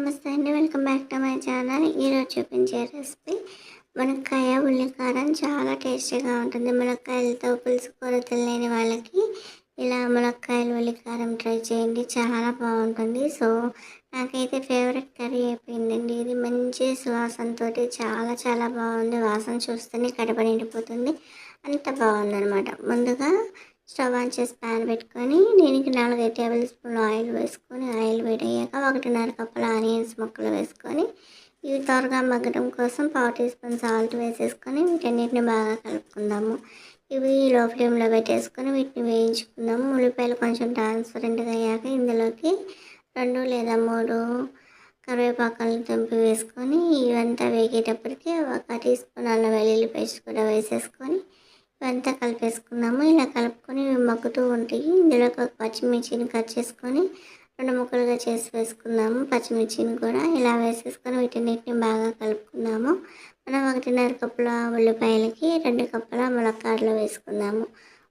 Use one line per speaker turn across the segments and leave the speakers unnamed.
నమస్తే అండి. Welcome back to my channel. ఈరోజు చూపించే రెసిపీ మునక్కాయ ఉల్లికారం. చాలా టేస్టీగా ఉంటుంది. మునక్కాయలతో పులుసు కూర తెలియని వాళ్ళకి ఇలా మునక్కాయలు ఉల్లికారం ట్రై చేయండి. చాలా బాగుంటుంది. సో నాకైతే ఫేవరెట్ కర్రీ అయిపోయిందండి. ఇది మంచి సువాసనతో చాలా చాలా బాగుంది. వాసన చూస్తేనే కడప నిండిపోతుంది. అంత బాగుందనమాట ముందుగా స్టవ్ ఆన్ చేసి ప్యాన్ పెట్టుకొని దీనికి నాలుగైదు టేబుల్ స్పూన్ ఆయిల్ వేసుకొని ఆయిల్ వేడయ్యాక ఒకటిన్నర కప్పుల ఆనియన్స్ ముక్కలు వేసుకొని ఇవి త్వరగా మగ్గడం కోసం పావు టీ స్పూన్ సాల్ట్ వేసేసుకొని వీటన్నిటిని బాగా కలుపుకుందాము. ఇవి లో ఫ్లేమ్లో పెట్టేసుకొని వీటిని వేయించుకుందాము. ఉల్లిపాయలు కొంచెం ట్రాన్స్పరెంట్గా అయ్యాక ఇందులోకి రెండు లేదా మూడు కరివేపాకులు తెంపి వేసుకొని ఇవంతా వేగేటప్పటికి ఒక టీ స్పూన్ అల్లం వెల్లుల్లి పేస్ట్ కూడా వేసేసుకొని ఇవంతా కలిపేసుకున్నాము ఇలా కలుపుకొని మగ్గుతూ ఉంటాయి. ఇందులో ఒక పచ్చిమిర్చిని కట్ చేసుకొని రెండు ముక్కలుగా చేసి వేసుకుందాము. పచ్చిమిర్చిని కూడా ఇలా వేసేసుకొని వీటిన్నిటిని బాగా కలుపుకుందాము. మనం ఒకటిన్నర కప్పుల ఉల్లిపాయలకి రెండు కప్పుల ములక్కాడలు వేసుకుందాము.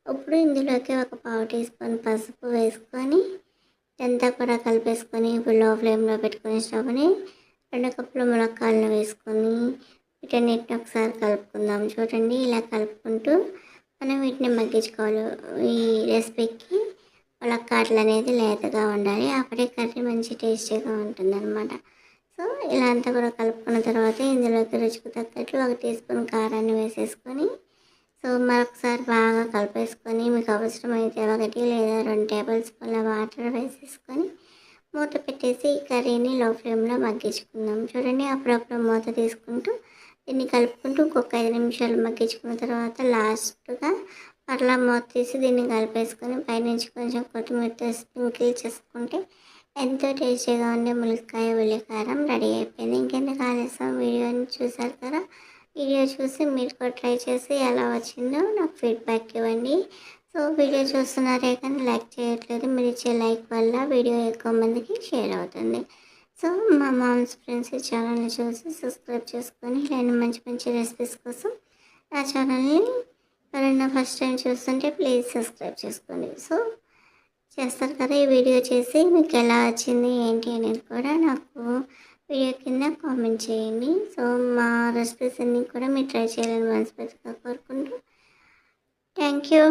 ఇప్పుడు ఇందులోకి ఒక పావు టీ స్పూన్ పసుపు వేసుకొని ఇదంతా కూడా కలిపేసుకొని ఇప్పుడు లో ఫ్లేమ్లో పెట్టుకొని స్టవ్ని రెండు కప్పుల ములక్కాడలు వేసుకొని వీటన్నిటిని ఒకసారి కలుపుకుందాం. చూడండి ఇలా కలుపుకుంటూ మనం వీటిని మగ్గించుకోవాలి. ఈ రెసిపీకి ములక్కాడలు అనేది లేతగా ఉండాలి. అప్పుడే కర్రీ మంచి టేస్టీగా ఉంటుందన్నమాట. సో ఇలా అంతా కూడా కలుపుకున్న తర్వాత ఇందులోకి రుచికి తగ్గట్టు ఒక టీ స్పూన్ కారాన్ని వేసేసుకొని సో మరొకసారి బాగా కలిపేసుకొని మీకు అవసరమైతే ఒకటి లేదా రెండు టేబుల్ స్పూన్ల వాటర్ వేసేసుకొని మూత పెట్టేసి ఈ కర్రీని లో ఫ్లేమ్లో మగ్గించుకుందాం. చూడండి అప్పుడప్పుడు మూత తీసుకుంటూ దీన్ని కలుపుకుంటూ ఇంకొక ఐదు నిమిషాలు మగ్గించుకున్న తర్వాత లాస్ట్గా అట్లా మూత తీసి దీన్ని కలిపేసుకొని పైనుంచి కొంచెం కొత్తిమీర స్ప్రింకిల్ చేసుకుంటే ఎంతో టేస్టీగా ఉండే ములక్కాయ ఉల్లికారం రెడీ అయిపోయింది. ఇంకెందుకు ఆలస్యం? వీడియోని చూసారు కదా? వీడియో చూసి మీరు కూడా ట్రై చేసి ఎలా వచ్చిందో నాకు ఫీడ్బ్యాక్ ఇవ్వండి. సో వీడియో చూస్తున్నారే కానీ లైక్ చేయట్లేదు. మీరు ఇచ్చే లైక్ వల్ల వీడియో ఎక్కువ మందికి షేర్ అవుతుంది. సో మా మామ్స్ ఫ్రెండ్స్ ఈ ఛానల్ని చూసి సబ్స్క్రైబ్ చేసుకొని ఇలాంటి మంచి మంచి రెసిపీస్ కోసం నా ఛానల్ని ఎవరైనా ఫస్ట్ టైం చూస్తుంటే ప్లీజ్ సబ్స్క్రైబ్ చేసుకోండి సో చేస్తారు కదా ఈ వీడియో చేసి మీకు ఎలా వచ్చింది ఏంటి అనేది కూడా నాకు వీడియో కింద కామెంట్ చేయండి సో మా రెసిపీస్ అన్నీ కూడా మీరు ట్రై చేయాలని మనస్ఫూర్తిగా కోరుకుంటూ థ్యాంక్ యూ